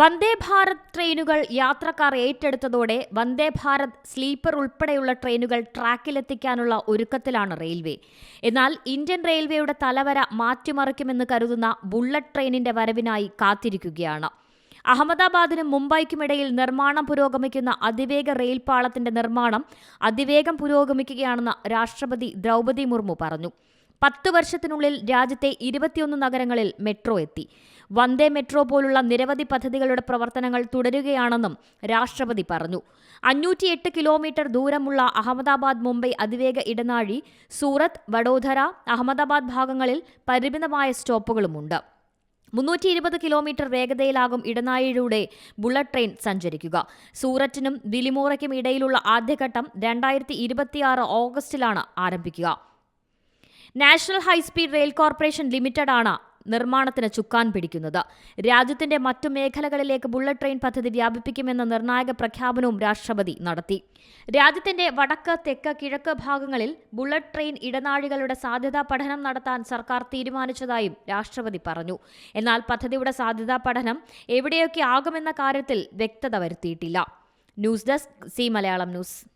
വന്ദേ ഭാരത് ട്രെയിനുകൾ യാത്രക്കാർ ഏറ്റെടുത്തതോടെ വന്ദേ ഭാരത് സ്ലീപ്പർ ഉൾപ്പെടെയുള്ള ട്രെയിനുകൾ ട്രാക്കിലെത്തിക്കാനുള്ള ഒരുക്കത്തിലാണ് റെയിൽവേ. എന്നാൽ ഇന്ത്യൻ റെയിൽവേയുടെ തലവര മാറ്റിമറിക്കുമെന്ന് കരുതുന്ന ബുള്ളറ്റ് ട്രെയിനിന്റെ വരവിനായി കാത്തിരിക്കുകയാണ്. അഹമ്മദാബാദിനും മുംബൈക്കുമിടയിൽ നിർമ്മാണം പുരോഗമിക്കുന്ന അതിവേഗ റെയിൽ പാളത്തിന്റെ നിർമ്മാണം അതിവേഗം പുരോഗമിക്കുകയാണെന്ന് രാഷ്ട്രപതി ദ്രൗപദി മുർമു പറഞ്ഞു. പത്ത് വർഷത്തിനുള്ളിൽ രാജ്യത്തെ ഇരുപത്തിയൊന്ന് നഗരങ്ങളിൽ മെട്രോ എത്തി. വന്ദേ മെട്രോ പോലുള്ള നിരവധി പദ്ധതികളുടെ പ്രവർത്തനങ്ങൾ തുടരുകയാണെന്നും രാഷ്ട്രപതി പറഞ്ഞു. അഞ്ഞൂറ്റിയെട്ട് കിലോമീറ്റർ ദൂരമുള്ള അഹമ്മദാബാദ് മുംബൈ അതിവേഗ ഇടനാഴി സൂറത്ത് വഡോദര അഹമ്മദാബാദ് ഭാഗങ്ങളിൽ പരിമിതമായ സ്റ്റോപ്പുകളുമുണ്ട്. മുന്നൂറ്റി ഇരുപത് കിലോമീറ്റർ വേഗതയിലാകും ഇടനാഴിയിലൂടെ ബുള്ളറ്റ് ട്രെയിൻ സഞ്ചരിക്കുക. സൂററ്റിനും ദിലിമോറയ്ക്കും ഇടയിലുള്ള ആദ്യഘട്ടം രണ്ടായിരത്തി ഇരുപത്തിയാറ് ഓഗസ്റ്റിലാണ് ആരംഭിക്കുക. National high speed rail corporation limited ആണ് നിർമ്മാണത്തിന് ചുക്കാൻ പിടിക്കുന്നത്. രാജ്യത്തിന്റെ മറ്റു മേഖലകളിലേക്ക് ബുള്ളറ്റ് ട്രെയിൻ പദ്ധതി വ്യാപിപ്പിക്കുമെന്ന നിർണായക പ്രഖ്യാപനവും രാഷ്ട്രപതി നടത്തി. രാജ്യത്തിന്റെ വടക്ക് തെക്ക് കിഴക്ക് ഭാഗങ്ങളിൽ ബുള്ളറ്റ് ട്രെയിൻ ഇടനാഴികളുടെ സാധ്യതാ പഠനം നടത്താൻ സർക്കാർ തീരുമാനിച്ചതായും രാഷ്ട്രപതി പറഞ്ഞു. എന്നാൽ പദ്ധതിയുടെ സാധ്യതാ പഠനം എവിടെയൊക്കെ ആകുമെന്ന കാര്യത്തിൽ വ്യക്തത വരുത്തിയിട്ടില്ല. News desk C Malayalam news.